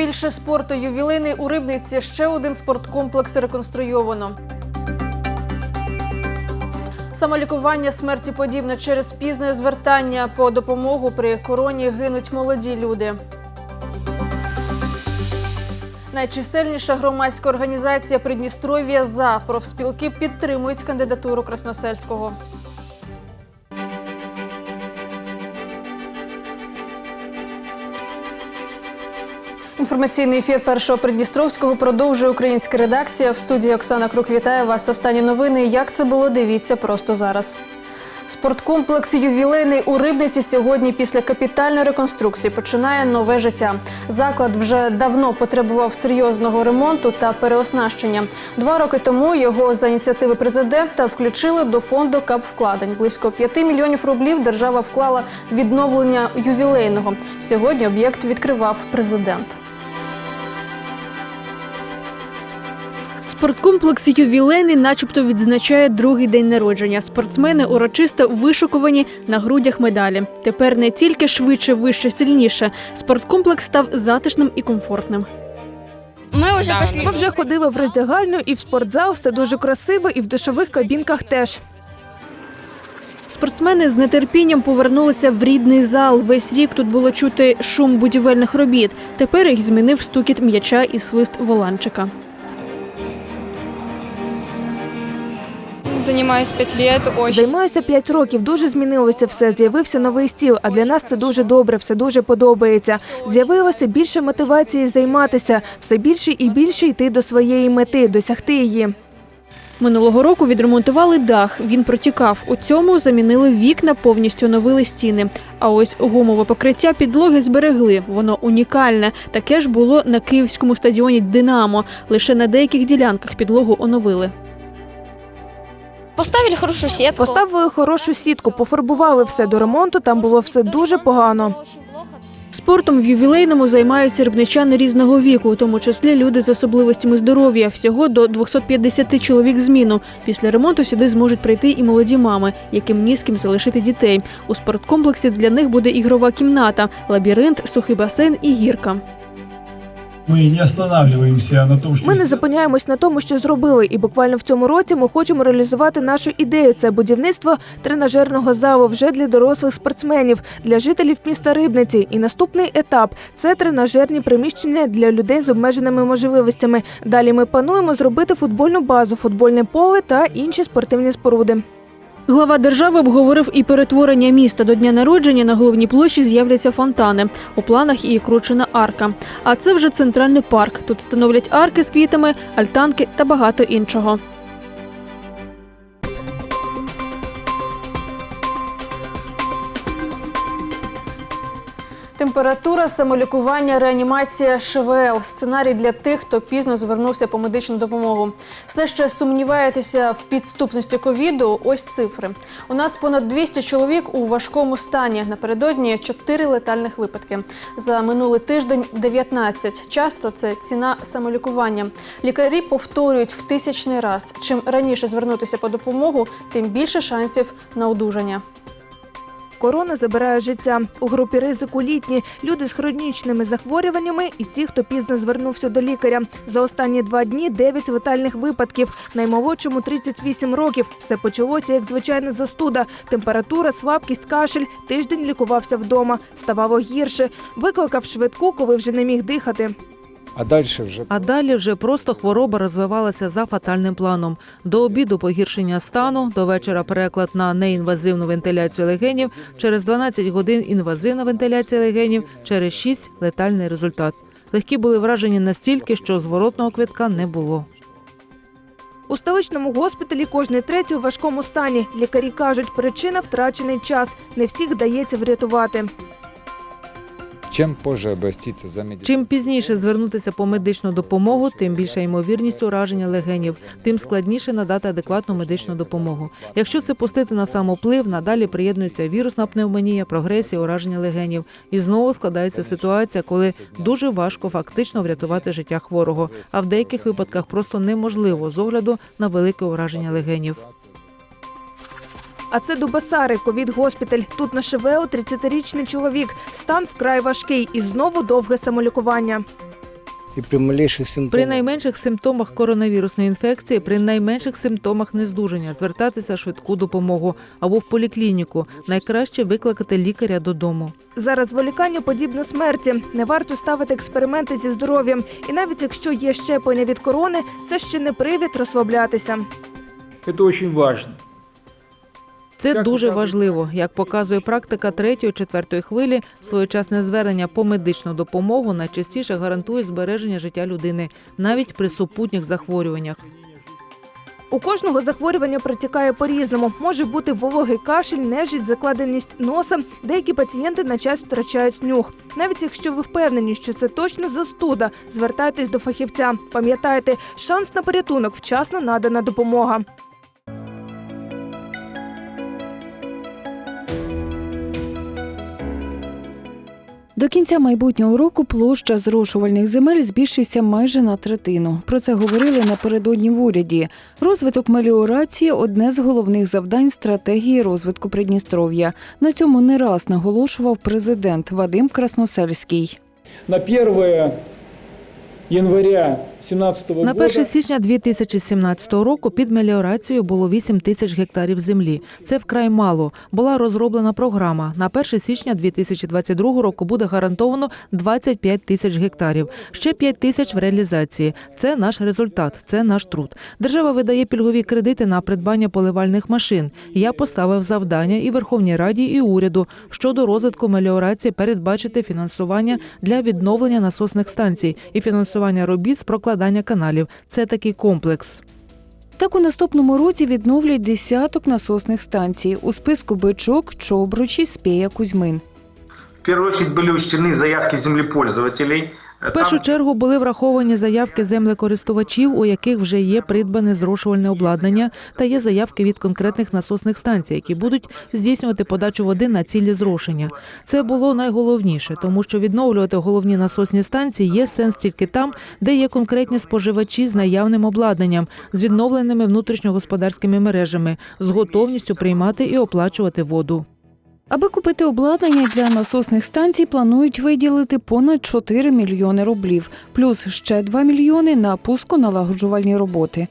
Більше спорту ювілейний у Рибниці. Ще один спорткомплекс реконструйовано. Самолікування смерті подібне через пізне звертання по допомогу при короні гинуть молоді люди. Найчисельніша громадська організація Придністров'я за профспілки підтримують кандидатуру Красносельського. Інформаційний ефір першого Придністровського продовжує українська редакція. В студії Оксана Крук вітає вас. Останні новини. Як це було? Дивіться просто зараз. Спорткомплекс ювілейний у Рибниці сьогодні після капітальної реконструкції починає нове життя. Заклад вже давно потребував серйозного ремонту та переоснащення. Два роки тому його за ініціативи президента включили до фонду капвкладень. Близько 5 мільйонів рублів держава вклала відновлення ювілейного. Сьогодні об'єкт відкривав президент. Спорткомплекс ювілейний, начебто, відзначає другий день народження. Спортсмени урочисто вишикувані на грудях медалі. Тепер не тільки швидше, вище, сильніше. Спорткомплекс став затишним і комфортним. Мы уже пошли. Ми вже ходили в роздягальню і в спортзал, все дуже красиво, і в душових кабінках теж. Спортсмени з нетерпінням повернулися в рідний зал. Весь рік тут було чути шум будівельних робіт. Тепер їх змінив стукіт м'яча і свист воланчика. Занимаюсь пять лет, очень. Займаюся 5 років, дуже змінилося все. З'явився новий стіл, а для нас це дуже добре, все дуже подобається. З'явилося більше мотивації займатися, все більше і більше йти до своєї мети, досягти її. Минулого року відремонтували дах. Він протікав. У цьому замінили вікна, повністю оновили стіни. А ось гумове покриття підлоги зберегли. Воно унікальне. Таке ж було на київському стадіоні Динамо. Лише на деяких ділянках підлогу оновили. Поставили хорошую сетку. Поставили хорошу сітку, пофарбували все до ремонту. Там було все дуже погано. Спортом в ювілейному займаються рибничани різного віку, у тому числі люди з особливостями здоров'я. Всього до 250 чоловік зміну. Після ремонту сюди зможуть прийти і молоді мами, яким ні з ким залишити дітей. У спорткомплексі для них буде ігрова кімната, лабіринт, сухий басейн і гірка. Мы не останавливаемся на том, что... Ми не зупиняємось на тому, що зробили, і буквально в цьому році ми хочемо реалізувати нашу ідею. Це будівництво тренажерного залу вже для дорослих спортсменів, для жителів міста Рибниці. І наступний етап це тренажерні приміщення для людей з обмеженими можливостями. Далі ми плануємо зробити футбольну базу, футбольне поле та інші спортивні споруди. Глава держави обговорив і перетворення міста до дня народження. На головній площі з'являться фонтани. У планах і кручена арка. А це вже центральний парк. Тут встановлять арки з квітами, альтанки та багато іншого. Температура, самолікування, реанімація, ШВЛ – сценарій для тих, хто пізно звернувся по медичну допомогу. Все ще сумніваєтеся в підступності ковіду? Ось цифри. У нас понад 200 чоловік у важкому стані. Напередодні 4 летальних випадки. За минулий тиждень 19. Часто це ціна самолікування. Лікарі повторюють в тисячний раз. Чим раніше звернутися по допомогу, тим більше шансів на одужання. Корона забирає життя. У групі ризику літні люди з хронічними захворюваннями і ті, хто пізно звернувся до лікаря. За останні два дні 9 летальних випадків. Наймолодшому 38 років. Все почалося як звичайна застуда. Температура, слабкість, кашель. Тиждень лікувався вдома. Ставало гірше. Викликав швидку, коли вже не міг дихати. А далі вже А далі вже просто хвороба розвивалася за фатальним планом. До обіду погіршення стану, до вечора переклад на неінвазивну вентиляцію легенів, через 12 годин інвазивна вентиляція легенів, через 6 – летальний результат. Легкі були вражені настільки, що зворотного квитка не було. У столичному госпіталі кожний третій у важкому стані. Лікарі кажуть, причина втрачений час. Не всіх вдається врятувати. Чим позже обратитися за медичною Чим пізніше звернутися по медичну допомогу, тим більша ймовірність ураження легенів, тим складніше надати адекватну медичну допомогу. Якщо це пустити на самоплив, надалі приєднується вірусна пневмонія, прогресія, ураження легенів. І знову складається ситуація, коли дуже важко фактично врятувати життя хворого, а в деяких випадках просто неможливо з огляду на велике ураження легенів. А це Дубасари, ковід-госпіталь. Тут на ШВО 30-річний чоловік. Стан вкрай важкий і знову довге самолікування. и при малейших симптомах. При найменших симптомах коронавірусної інфекції, при найменших симптомах нездужання звертатися швидку допомогу або в поліклініку. Найкраще викликати лікаря додому. Зараз зволікання подібно смерті. Не варто ставити експерименти зі здоров'ям. І навіть якщо є щеплення від корони, це ще не привід розслаблятися. Это очень важно. Це дуже важливо. Як показує практика третьої, четвертої хвилі, своєчасне звернення по медичну допомогу найчастіше гарантує збереження життя людини навіть при супутніх захворюваннях. У кожного захворювання протікає по-різному. Може бути вологий кашель, нежить, закладеність носа. Деякі пацієнти на час втрачають нюх. Навіть якщо ви впевнені, що це точно застуда, звертайтесь до фахівця. Пам'ятайте, шанс на порятунок вчасно надана допомога. До кінця майбутнього року площа зрошувальних земель збільшиться майже на третину. Про це говорили напередодні в уряді. Розвиток меліорації одне з головних завдань стратегії розвитку Придністров'я. На цьому не раз наголошував президент Вадим Красносельський. На 1 января 2017 года... На 1 січня 2017 року під меліорацією було 8 тисяч гектарів землі. Це вкрай мало. Була розроблена програма. На 1 січня 2022 року буде гарантовано 25 тисяч гектарів. Ще 5 тисяч в реалізації. Це наш результат, це наш труд. Держава видає пільгові кредити на придбання поливальних машин. Я поставив завдання і Верховній Раді, і уряду щодо розвитку меліорації передбачити фінансування для відновлення насосних станцій і фінансування робіт з прокладання каналів. Це такий комплекс. Так у наступному році відновлять десяток насосних станцій. У списку бичок, чобручі, спія, Кузьмин. В первую очередь были учтены заявки землепользователей. В першу чергу були враховані заявки землекористувачів, у яких вже є придбане зрошувальне обладнання, та є заявки від конкретних насосних станцій, які будуть здійснювати подачу води на цілі зрошення. Це було найголовніше, тому що відновлювати головні насосні станції є сенс тільки там, де є конкретні споживачі з наявним обладнанням, з відновленими внутрішньогосподарськими мережами, з готовністю приймати і оплачувати воду. Аби купити обладнання для насосних станцій, планують виділити понад 4 мільйони рублів, плюс ще 2 мільйони на пусконалагоджувальні роботи.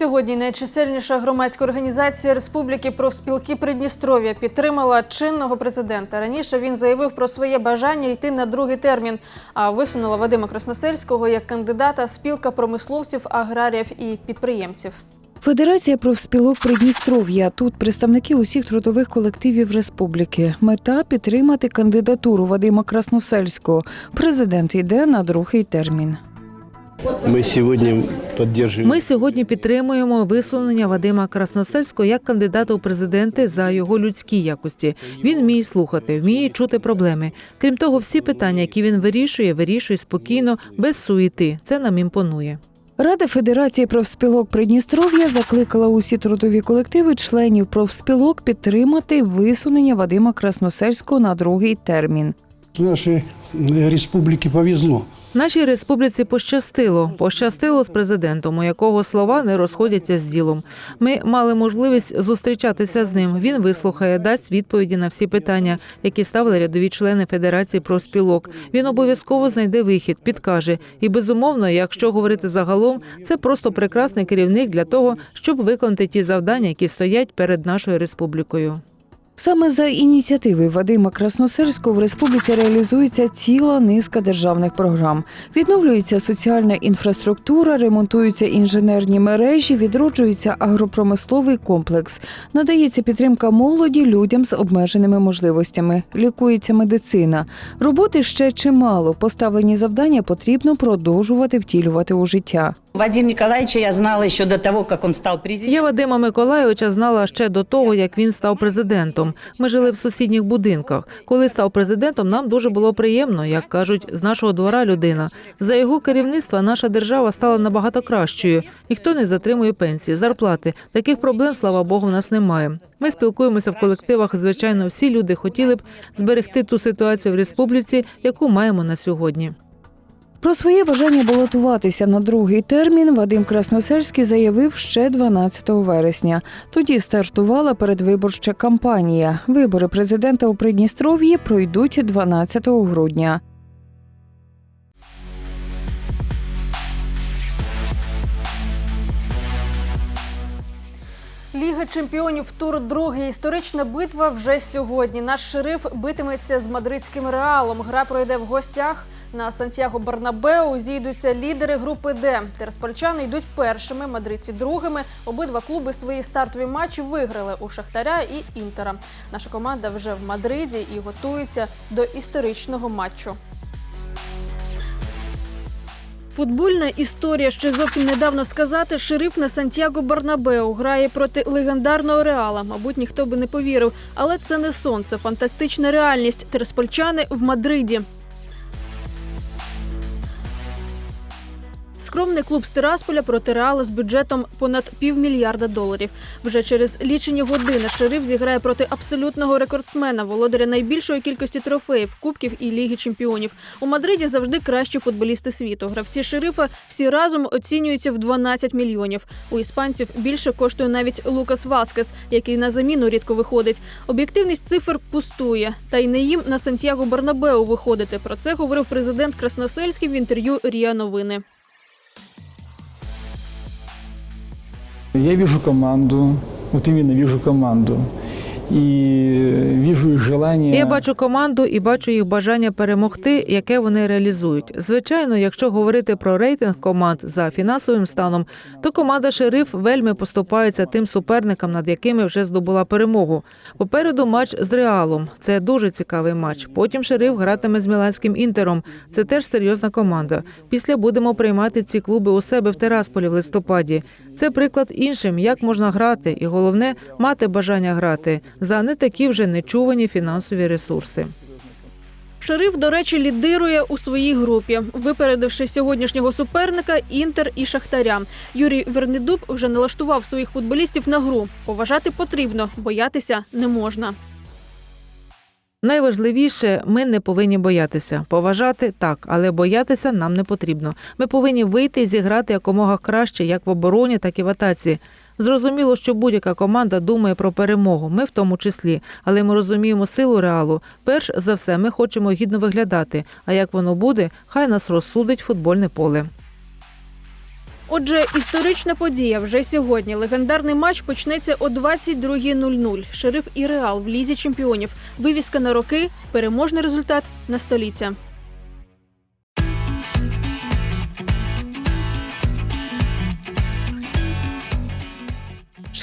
Сьогодні найчисельніша громадська організація Республіки профспілки Придністров'я підтримала чинного президента. Раніше він заявив про своє бажання йти на другий термін, а висунула Вадима Красносельського як кандидата спілка промисловців, аграріїв і підприємців. Федерація профспілок Придністров'я. Тут представники усіх трудових колективів республіки. Мета підтримати кандидатуру Вадима Красносельського. Президент йде на другий термін. Мы сегодня поддерживаем Ми сьогодні підтримуємо висунення Вадима Красносельського як кандидата у президенти за його людські якості. Він вміє слухати, вміє чути проблеми. Крім того, всі питання, які він вирішує, вирішує спокійно, без суєти. Це нам імпонує. Рада Федерації профспілок Придністров'я закликала усі трудові колективи членів профспілок підтримати висунення Вадима Красносельського на другий термін. Нашей э, республике повезло. Нашій республіці пощастило. Пощастило з президентом, у якого слова не розходяться з ділом. Ми мали можливість зустрічатися з ним. Він вислухає, дасть відповіді на всі питання, які ставили рядові члени Федерації профспілок. Він обов'язково знайде вихід, підкаже. І безумовно, якщо говорити загалом, це просто прекрасний керівник для того, щоб виконати ті завдання, які стоять перед нашою республікою. Саме за ініціативи Вадима Красносельського в республіці реалізується ціла низка державних програм. Відновлюється соціальна інфраструктура, ремонтуються інженерні мережі, відроджується агропромисловий комплекс, надається підтримка молоді людям з обмеженими можливостями, лікується медицина. Роботи ще чимало. Поставлені завдання потрібно продовжувати втілювати у життя. Вадим Николаевича я знала еще до того, как он стал президентом. Я Вадима Миколайовича знала ще до того, як він став президентом. Ми жили в сусідніх будинках. Коли став президентом, нам дуже було приємно, як кажуть, з нашого двора людина. За його керівництва наша держава стала набагато кращою. Ніхто не затримує пенсії, зарплати. Таких проблем, слава Богу, в нас немає. Ми спілкуємося в колективах. Звичайно, всі люди хотіли б зберегти ту ситуацію в республіці, яку маємо на сьогодні. Про своє бажання балотуватися на другий термін Вадим Красносельський заявив ще 12 вересня. Тоді стартувала передвиборча кампанія. Вибори президента у Придністров'ї пройдуть 12 грудня. Ліга чемпіонів тур другий. Історична битва вже сьогодні. Наш шериф битиметься з мадридським реалом. Гра пройде в гостях. На Сантьяго Бернабеу зійдуться лідери групи Д. Тереспольчани йдуть першими, мадридці другими. Обидва клуби свої стартові матчі виграли у Шахтаря і Інтера. Наша команда вже в Мадриді і готується до історичного матчу. Футбольна історія ще зовсім недавно сказати. Шериф на Сантьяго Барнабеу грає проти легендарного реала. Мабуть, ніхто би не повірив. Але це не сон, це фантастична реальність. Тереспольчани в Мадриді. Скромний клуб з Тирасполя проти Реала з бюджетом понад півмільярда доларів. Вже через лічені години шериф зіграє проти абсолютного рекордсмена, володаря найбільшої кількості трофеїв, кубків і ліги чемпіонів. У Мадриді завжди кращі футболісти світу. Гравці шерифа всі разом оцінюються в 12 мільйонів. У іспанців більше коштує навіть Лукас Васкес, який на заміну рідко виходить. Об'єктивність цифр пустує, та й не їм на Сантьяго Барнабеу виходити. Про це говорив президент Красносельський в інтерв'ю Ріа Новини. Я вижу команду, вот именно вижу команду. Их желание... Я бачу команду і бачу їх бажання перемогти, яке вони реалізують. Звичайно, якщо говорити про рейтинг команд за фінансовим станом, то команда Шериф вельми поступається тим суперникам, над якими вже здобула перемогу. Попереду матч з Реалом. Це дуже цікавий матч. Потім Шериф гратиме з Міланським інтером. Це теж серйозна команда. Після будемо приймати ці клуби у себе в Терасполі в листопаді. Це приклад іншим, як можна грати, і головне мати бажання грати за не такі вже нечувані фінансові ресурси. Шериф, до речі, лідирує у своїй групі, випередивши сьогоднішнього суперника Інтер і Шахтаря. Юрій Вернедуб вже налаштував своїх футболістів на гру. Поважати потрібно, боятися не можна. Найважливіше, ми не повинні боятися. Поважати так, але боятися нам не потрібно. Ми повинні вийти і зіграти якомога краще, як в обороні, так і в атаці. Зрозуміло, що будь-яка команда думає про перемогу, ми в тому числі, але ми розуміємо силу реалу. Перш за все, ми хочемо гідно виглядати. А як воно буде, хай нас розсудить футбольне поле. Отже, історична подія вже сьогодні. Легендарний матч почнеться о 22.00. Шериф і Реал в лізі чемпіонів. Вивіска на роки, переможний результат на століття.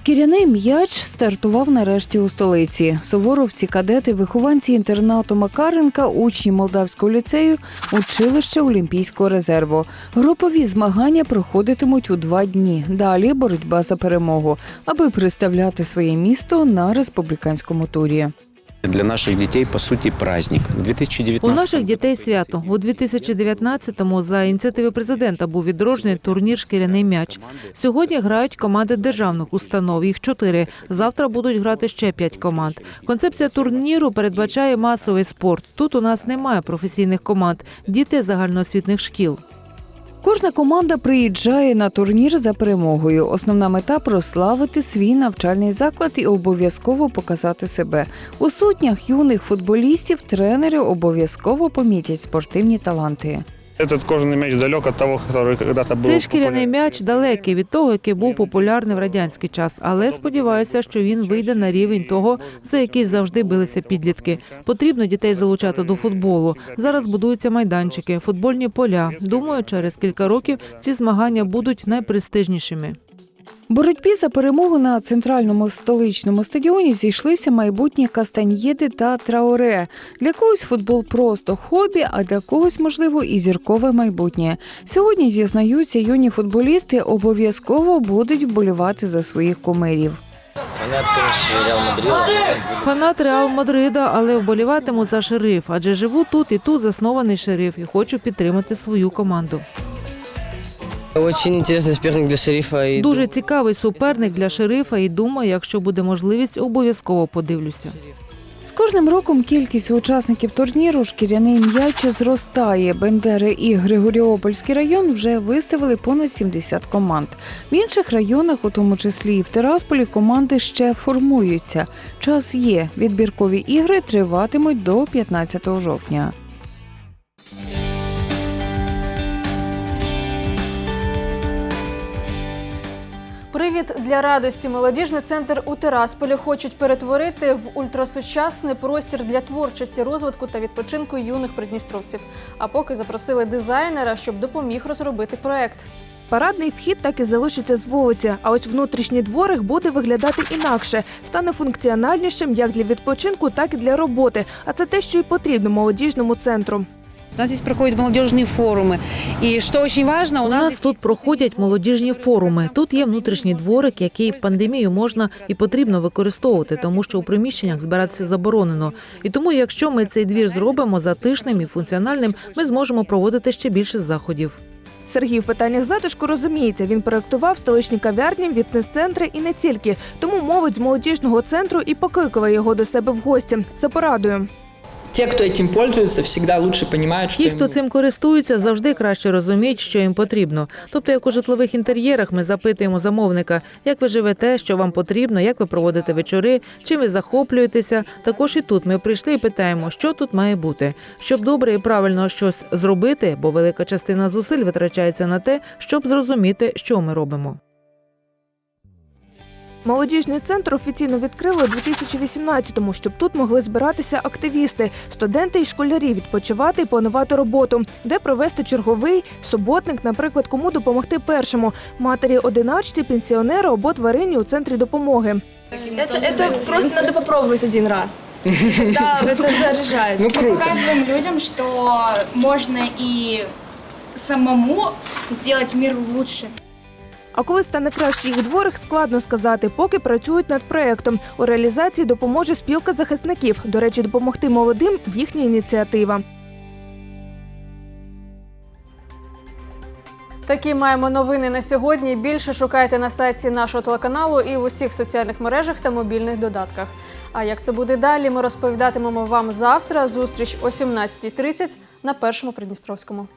Шкіряний м'яч стартував нарешті у столиці. Суворовці, кадети, вихованці інтернату Макаренка, учні Молдавського ліцею, училище Олімпійського резерву. Групові змагання проходитимуть у два дні. Далі боротьба за перемогу, аби представляти своє місто на республіканському турі. Для наших дітей, по суті, праздник. У 2019 У наших дітей свято у 2019-му за ініціативи президента був відроджений турнір Шкіряний м'яч. Сьогодні грають команди державних установ. Їх чотири. Завтра будуть грати ще п'ять команд. Концепція турніру передбачає масовий спорт. Тут у нас немає професійних команд, діти загальноосвітних шкіл. Кожна команда приїжджає на турнір за перемогою. Основна мета прославити свій навчальний заклад і обов'язково показати себе. У сотнях юних футболістів тренери обов'язково помітять спортивні таланти. Этот кожаный мяч далек от того, который когда-то был Цей шкіряний м'яч далекий від того, який був популярний в радянський час, але сподіваюся, що він вийде на рівень того, за який завжди билися підлітки. Потрібно дітей залучати до футболу. Зараз будуються майданчики, футбольні поля. Думаю, через кілька років ці змагання будуть найпрестижнішими. Боротьбі за перемогу на центральному столичному стадіоні зійшлися майбутні кастаньєди та трауре. Для когось футбол просто хобі, а для когось, можливо, і зіркове майбутнє. Сьогодні зізнаються юні футболісти, обов'язково будуть вболівати за своїх кумирів. Фанат Реал Мадрида, але вболіватиму за шериф, адже живу тут і тут заснований шериф, і хочу підтримати свою команду. Очень соперник для шерифа. Дуже цікавий суперник для шерифа, і думаю, якщо буде можливість, обов'язково подивлюся. З кожним роком кількість учасників турніру шкіряний м'яч зростає. Бендери і Григоріопольський район вже виставили понад 70 команд. В інших районах, у тому числі і в Тирасполі, команди ще формуються. Час є. Відбіркові ігри триватимуть до 15 жовтня. Привід для радості. Молодіжний центр у Тирасполі хочуть перетворити в ультрасучасний простір для творчості, розвитку та відпочинку юних придністровців. А поки запросили дизайнера, щоб допоміг розробити проект. Парадний вхід так і залишиться з вулиці, а ось внутрішній дворик буде виглядати інакше, стане функціональнішим як для відпочинку, так і для роботи. А це те, що й потрібно молодіжному центру. У нас здесь проходят молодежные форумы. И что очень важно, У нас тут проходять молодіжні форуми. Тут є внутрішній дворик, який в пандемію можна і потрібно використовувати, тому що у приміщеннях збиратися заборонено. І тому, якщо ми цей двір зробимо затишним і функціональним, ми зможемо проводити ще більше заходів. Сергій в питаннях затишку розуміється. Він проектував столичні кав'ярні, фітнес-центри і не тільки. Тому мовить з молодіжного центру і покликала його до себе в гості за порадою. Те, кто этим пользуется, всегда лучше понимают, что Ті, хто цим користуються, завжди краще розуміють, що їм потрібно. Тобто, як у житлових інтер'єрах, ми запитуємо замовника, як ви живете, що вам потрібно, як ви проводите вечори, чим ви захоплюєтеся. Також і тут ми прийшли і питаємо, що тут має бути, щоб добре і правильно щось зробити, бо велика частина зусиль витрачається на те, щоб зрозуміти, що ми робимо. Молодіжний центр офіційно відкрили у 2018-му, щоб тут могли збиратися активісти, студенти і школярі відпочивати і планувати роботу, де провести черговий суботник, наприклад, кому допомогти першому матері одиначці, пенсіонеру або тварині у центрі допомоги. Это, это просто надо попробовать один раз. Да, это заряжает. Ну, круто. Показываем людям, что можно и самому сделать мир лучше. А коли стане краще їх дворик, складно сказати, поки працюють над проектом. У реалізації допоможе спілка захисників. До речі, допомогти молодим їхня ініціатива. Такі маємо новини на сьогодні. Більше шукайте на сайті нашого телеканалу і в усіх соціальних мережах та мобільних додатках. А як це буде далі, ми розповідатимемо вам завтра. Зустріч о 17.30 на першому Придністровському.